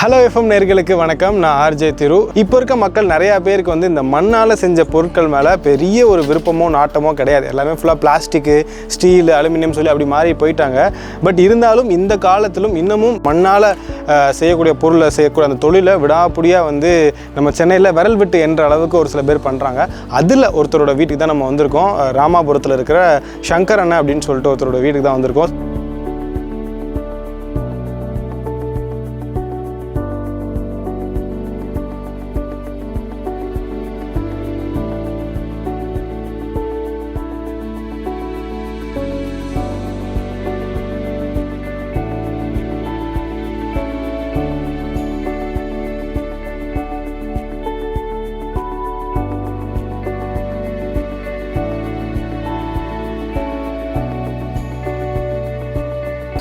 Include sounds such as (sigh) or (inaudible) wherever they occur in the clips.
Hello FM நேர்களுக்கு வணக்கம். நான் ஆர்ஜே திரு. இப்போ இருக்க மக்கள் நிறையா பேருக்கு வந்து இந்த மண்ணால் செஞ்ச பொருட்கள் மேலே பெரிய ஒரு விருப்பமோ நாட்டமோ கிடையாது. எல்லாமே ஃபுல்லாக பிளாஸ்டிக்கு ஸ்டீல் அலுமினியம் சொல்லி அப்படி மாறி போயிட்டாங்க. பட் இருந்தாலும் இந்த காலத்திலும் இன்னமும் மண்ணால் செய்யக்கூடிய பொருளை செய்யக்கூடிய அந்த தொழிலை விடாப்புடியாக வந்து நம்ம சென்னையில் விரல் விட்டு என்ற அளவுக்கு ஒரு சில பேர் பண்ணுறாங்க அதில் ஒருத்தரோட வீட்டுக்கு தான் நம்ம வந்திருக்கோம். ராமாபுரத்தில் இருக்கிற சங்கர் அண்ணன் அப்படின்னு சொல்லிட்டு ஒருத்தரோட வீட்டுக்கு தான் வந்திருக்கோம்.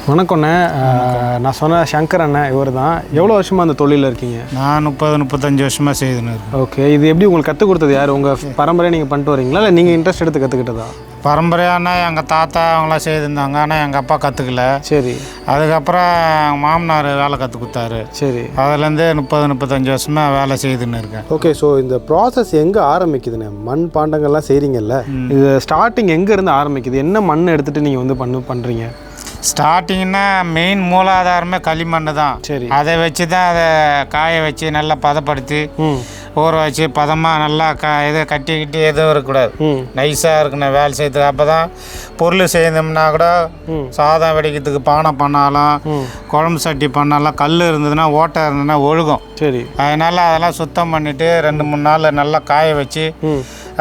வணக்கம்ண்ணே அஹ் நான் சொன்ன சங்கர் அண்ணன் இவர் தான். எவ்வளோ வருஷமாக அந்த தொழிலில் இருக்கீங்க? நான் முப்பது முப்பத்தஞ்சு வருஷமாக செய்துன்னு ஓகே இது எப்படி உங்களுக்கு கற்றுக் கொடுத்தது யார்? உங்கள் பரம்பரையை நீங்கள் பண்ணிட்டு வரீங்களா? இல்லை நீங்கள் இன்ட்ரெஸ்ட் எடுத்து கற்றுக்கிட்டதா பரம்பரையானா எங்கள் தாத்தா அவங்களாம் செய்திருந்தாங்க. ஆனால் எங்கள் அப்பா கற்றுக்கல சரி. அதுக்கப்புறம் மாமனார் வேலை கற்றுக் கொடுத்தாரு. சரி. அதுலேருந்து முப்பது முப்பத்தஞ்சு வருஷமாக வேலை செய்துன்னு இருக்கேன். ஓகே ஸோ இந்த ப்ராசஸ் எங்கே ஆரம்பிக்குதுண்ணே? மண் பாண்டங்கள்லாம் செய்கிறீங்கல்ல இது ஸ்டார்டிங் எங்கேருந்து ஆரம்பிக்குது? என்ன மண் எடுத்துகிட்டு நீங்கள் வந்து பண்ணு பண்ணுறீங்க ஸ்டார்டிங்னா மெயின் மூலாதாரமே களிமண் தான். சரி. அதை வச்சு தான் அதை காய வச்சு நல்லா பதப்படுத்தி ஊற வச்சு பதமாக நல்லா க இதை கட்டிக்கிட்டு எதுவும் இருக்கக்கூடாது. நைஸாக இருக்கணும் வேலை செய்யறதுக்கு. அப்போ தான் பொருள் செய்தோம்னா கூட. சாதம் வெடிக்கிறதுக்கு பானை பண்ணாலும் குழம்பு சட்டி பண்ணாலும் கல் இருந்ததுன்னா ஓட்டை இருந்ததுன்னா ஒழுகும். சரி. அதனால் அதெல்லாம் சுத்தம் பண்ணிவிட்டு ரெண்டு மூணு நாள் நல்லா காய வச்சு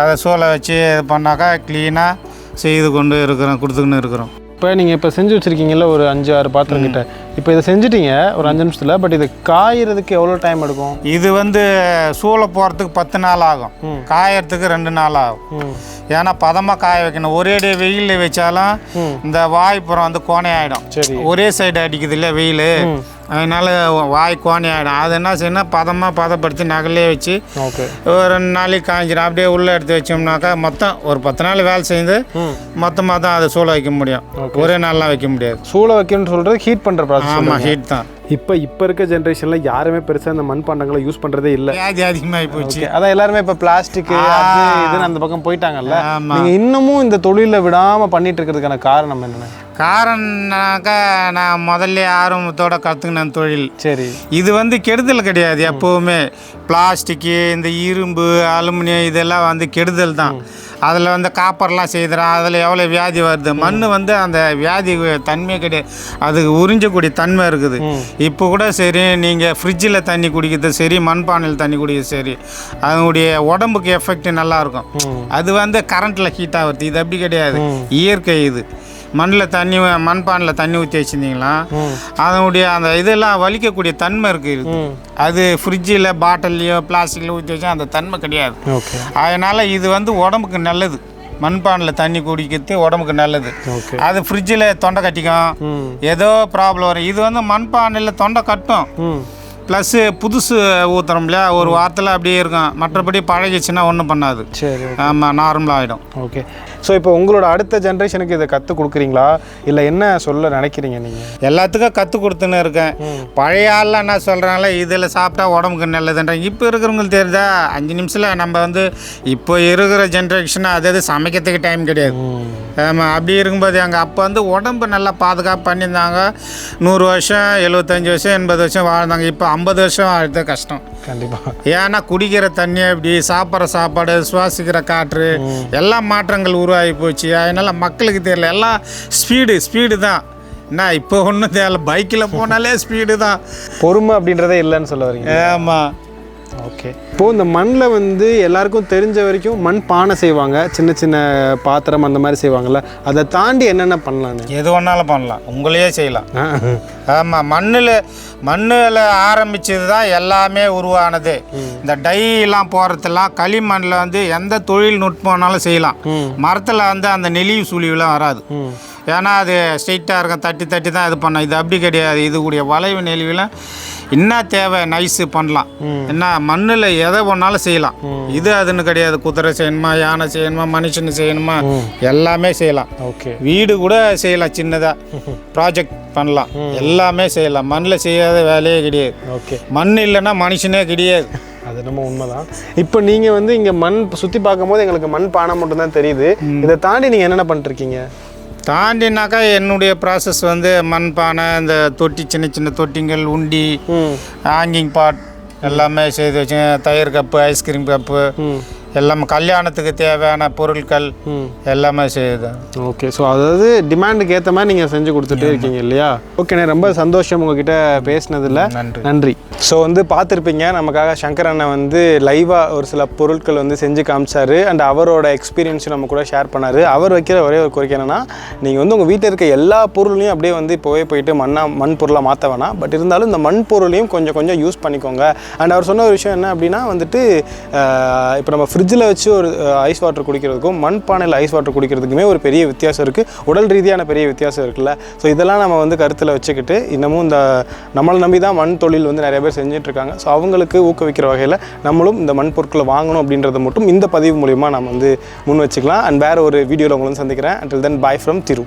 அதை சூளை வச்சு இது பண்ணாக்கா க்ளீனாக செய்து கொண்டு இருக்கிறோம் கொடுத்துக்கின்னு இருக்கிறோம். இப்போ நீங்கள் இப்போ செஞ்சு வச்சுருக்கீங்கல்ல ஒரு அஞ்சு ஆறு பாத்திரம் கிட்ட. இப்போ இதை செஞ்சுட்டீங்க ஒரு அஞ்சு நிமிஷத்தில் பட் இது காயறதுக்கு எவ்வளோ டைம் எடுக்கும்? இது வந்து சூளை போகிறதுக்கு பத்து நாள் ஆகும். காயறதுக்கு ரெண்டு நாள் ஆகும். ஏன்னா பதமாக காய வைக்கணும். ஒரேடியே வெயிலில் வச்சாலும். இந்த வாய்ப்புறம் வந்து கோணை ஆகிடும் சரி. ஒரே சைடு அடிக்குது இல்லை வெயில். அதனால வாய் கோணி ஆகிடும் அது என்ன செய்யணும் பதமாக பதப்படுத்தி நகலே வச்சு ஓகே. ஒரு ரெண்டு நாளைக்கு காய்ஞ்சிடும் அப்படியே உள்ளே எடுத்து வச்சோம்னாக்கா மொத்தம் ஒரு பத்து நாள் வேலை செய்து மொத்தமாக தான் அதை சூளை வைக்க முடியும். ஒரே நாள்லாம் வைக்க முடியாது. சூளை வைக்கணும்னு சொல்கிறது ஹீட் பண்ணுற ப்ராசஸ் ஆமாம் ஹீட் தான். இப்போ இப்போ இருக்க ஜென்ரேஷனில் யாருமே பெருசாக இந்த மண் பாண்டங்களை யூஸ் பண்ணுறதே இல்லை. அதிகமாகி போச்சு? அதான் எல்லாருமே இப்போ பிளாஸ்டிக் அது இதுன்னு அந்த பக்கம் போயிட்டாங்கல்ல. நீங்கள் இன்னமும் இந்த தொழிலை விடாமல் பண்ணிட்டு இருக்கிறதுக்கான காரணம் என்னென்ன? காரணம்னாக்கா நான் முதல்ல ஆர்வத்தோட கற்றுக்கின தொழில். சரி. இது வந்து கெடுதல் கிடையாது எப்போவுமே. பிளாஸ்டிக்கு இந்த இரும்பு அலுமினியம் இதெல்லாம் வந்து கெடுதல் தான். அதில் வந்து காப்பர்லாம் செய்துறான். அதில் எவ்வளோ வியாதி வருது? மண் வந்து அந்த வியாதி தன்மையே கிடையாது. அதுக்கு உறிஞ்சக்கூடிய தன்மை இருக்குது. இப்போ கூட சரி நீங்கள் ஃப்ரிட்ஜில் தண்ணி குடிக்கிறது சரி மண்பானையில் தண்ணி குடிக்கிறது சரி அதனுடைய உடம்புக்கு எஃபெக்ட் நல்லாயிருக்கும். அது வந்து கரண்ட்டில் ஹீட் ஆகுது இது அப்படி கிடையாது. இயற்கை இது. மண்ணில் தண்ணி மண்பானையில் தண்ணி ஊற்றி வச்சுருந்தீங்களா. அதனுடைய அந்த இதெல்லாம் வலிக்கக்கூடிய தன்மை இருக்குது அது ஃப்ரிட்ஜில் பாட்டில்லையோ பிளாஸ்டிக்கில் ஊற்றி வச்சா அந்த தன்மை கிடையாது. அதனால் இது வந்து உடம்புக்கு நல்லது. மண்பானையில் தண்ணி குடிக்கிறது உடம்புக்கு நல்லது. அது ஃப்ரிட்ஜில் தொண்டை கட்டிக்கும். ஏதோ ப்ராப்ளம் வரும். இது வந்து மண்பானையில் தொண்டை கட்டும். ப்ளஸ்ஸு புதுசு ஊற்றுறோம் இல்லையா? ஒரு வாரத்தில் அப்படியே இருக்கும். மற்றபடி பழகிச்சுன்னா ஒன்றும் பண்ணாது. சரி ஆமாம் நார்மலாக ஆகிடும் ஓகே. ஸோ இப்போ உங்களோட அடுத்த ஜென்ரேஷனுக்கு இதை கற்றுக் கொடுக்குறீங்களா? இல்லை என்ன சொல்ல நினைக்கிறீங்க நீங்கள் எல்லாத்துக்கும் கற்றுக் கொடுத்துன்னு இருக்கேன். பழைய ஆள்லாம் என்ன சொல்கிறாங்களே இதில் சாப்பிட்டா உடம்புக்கு நல்லதுன்றாங்க. இப்போ இருக்கிறவங்களுக்கு தெரியுதா? அஞ்சு நிமிஷத்தில் நம்ம வந்து இப்போ இருக்கிற ஜென்ரேஷன் அது சமைக்கிறதுக்கு டைம் கிடையாது. ஆமாம் அப்படி இருக்கும்போது எங்கள் அப்பா வந்து உடம்பு நல்லா பாதுகாப்பு பண்ணியிருந்தாங்க. நூறு வருஷம் எழுபத்தஞ்சி வருஷம் எண்பது வருஷம் வாழ்ந்தாங்க. இப்போ ஐம்பது வருஷம் வாழ்றது கஷ்டம். கண்டிப்பாக ஏன்னா குடிக்கிற தண்ணி அப்படி சாப்பிட்ற சாப்பாடு சுவாசிக்கிற காற்று எல்லா மாற்றங்கள் உருவாகி போச்சு. அதனால மக்களுக்கு தெரியல. எல்லாம் ஸ்பீடு ஸ்பீடு தான். என்ன இப்போ ஒன்றும் தேவையில்ல. பைக்கில் போனாலே ஸ்பீடு தான். பொறுமை அப்படின்றதே இல்லைன்னு சொல்ல வரீங்க. ஆமாம் ஓகே இப்போது இந்த மண்ணில் வந்து எல்லாருக்கும் தெரிஞ்ச வரைக்கும் மண் பானை செய்வாங்க. சின்ன சின்ன பாத்திரம் அந்த மாதிரி செய்வாங்கல்ல. அதை தாண்டி என்னென்ன பண்ணலான்னு? எது வேணாலும் பண்ணலாம். உங்களையே செய்யலாம். ஆமாம் மண்ணில் மண்ணில் ஆரம்பிச்சது தான் எல்லாமே உருவானது. இந்த டைலாம் போகிறதெல்லாம் களிமண்ணில் வந்து எந்த தொழில்நுட்பம்னாலும் செய்யலாம். மரத்தில் வந்து அந்த நெளிவு சுழிவுலாம் வராது. ஏன்னா அது ஸ்ட்ரெயிட்டாக இருக்கும் தட்டி தட்டி தான் இது பண்ணோம். இது அப்படி கிடையாது. இது கூடிய வளைவு நெளிவுலாம் என்ன தேவை நைஸு பண்ணலாம். என்ன மண்ணில் எதை பண்ணாலும் செய்யலாம். இது அதுன்னு கிடையாது. குதிரை செய்யணுமா யானை செய்யணுமா மனுஷனு செய்யணுமா எல்லாமே செய்யலாம். ஓகே. வீடு கூட செய்யலாம் சின்னதாக ப்ராஜெக்ட் (laughs) பண்ணலாம். எல்லாமே செய்யலாம். மண்ணில் செய்யாத வேலையே கிடையாது. ஓகே. மண் இல்லைன்னா மனுஷனே கிடையாது. அது நம்ம உண்மைதான். இப்போ நீங்கள் வந்து இங்கே மண் சுற்றி பார்க்கும்போது எங்களுக்கு மண் பானை மட்டும்தான் தெரியுது. இதை தாண்டி நீங்கள் என்னென்ன பண்ணிருக்கீங்க தாண்டினாக்கா என்னுடைய ப்ராசஸ் வந்து மண் பானை இந்த தொட்டி சின்ன சின்ன தொட்டிங்கள் உண்டி ஹேங்கிங் பாட் எல்லாமே செய்து வச்சு தயிர் கப்பு ஐஸ்கிரீம் கப்பு எல்லாமே கல்யாணத்துக்கு தேவையான பொருட்கள் எல்லாமே செய்யுது ஓகே ஸோ அதாவது டிமாண்டுக்கு ஏற்ற மாதிரி நீங்கள் செஞ்சு கொடுத்துட்டே இருக்கீங்க இல்லையா? ஓகேண்ணே ரொம்ப சந்தோஷம் உங்ககிட்ட பேசினதில். நன்றி. நன்றி. ஸோ வந்து பார்த்துருப்பீங்க நமக்காக சங்கர் அண்ணன் வந்து லைவாக ஒரு சில பொருட்கள் வந்து செஞ்சு காமிச்சாரு. அண்ட் அவரோட எக்ஸ்பீரியன்ஸும் நம்ம கூட ஷேர் பண்ணாரு. அவர் வைக்கிற ஒரே ஒரு கோரிக்கை என்னன்னா நீங்கள் வந்து உங்கள் வீட்டில் இருக்க எல்லா பொருளையும் அப்படியே வந்து இப்போவே போயிட்டு மண்ணா மண் பொருளாக மாற்ற வேணாம். பட் இருந்தாலும் இந்த மண் பொருளையும் கொஞ்சம் கொஞ்சம் யூஸ் பண்ணிக்கோங்க. அண்ட் அவர் சொன்ன ஒரு விஷயம் என்ன அப்படின்னா வந்துட்டு இப்போ நம்ம ஃப்ரிட்ஜில் வச்சு ஒரு ஐஸ் வாட்டர் குடிக்கிறதுக்கும் மண் பானையில் ஐஸ் வாட்டர் குடிக்கிறதுக்குமே ஒரு பெரிய வித்தியாசம் இருக்குது உடல் ரீதியான பெரிய வித்தியாசம் இருக்குல்ல. ஸோ இதெல்லாம் நம்ம வந்து கருத்தில் வச்சுக்கிட்டு இன்னமும் இந்த நம்மளை நம்பி தான் மண் தொழில் வந்து நிறைய பேர் செஞ்சுட்ருக்காங்க. ஸோ அவங்களுக்கு ஊக்குவிக்கிற வகையில் நம்மளும் இந்த மண் பொருட்களை வாங்கணும் அப்படின்றத மட்டும் இந்த பதிவு மூலிமா நம்ம வந்து முன் வச்சுக்கலாம். அண்ட் வேறு ஒரு வீடியோவில் உங்களை சந்திக்கிறேன். Until then bye from Thiru